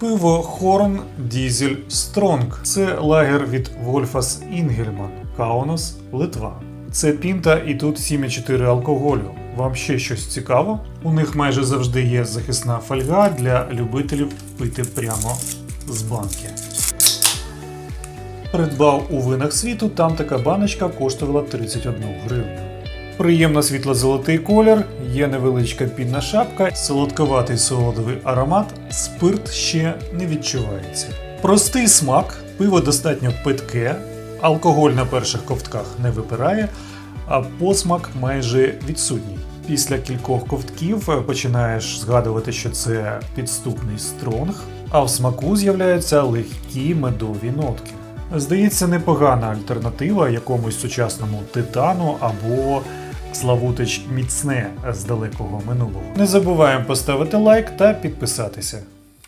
Пиво Хорн Дізель Стронг. Це лагер від Вольфас Інгельман, Каунас, Литва. Це пінта і тут 7,4 алкоголю. Вам ще щось цікаво? У них майже завжди є захисна фольга для любителів пити прямо з банки. Придбав у винах світу, там така баночка коштувала 31 гривню. Приємно світло-золотий колір, є невеличка пінна шапка, солодковатий солодовий аромат, спирт ще не відчувається. Простий смак, пиво достатньо питке, алкоголь на перших ковтках не випирає, а посмак майже відсутній. Після кількох ковтків починаєш згадувати, що це підступний стронг, а в смаку з'являються легкі медові нотки. Здається, непогана альтернатива якомусь сучасному титану або Славутич міцне з далекого минулого. Не забуваємо поставити лайк та підписатися.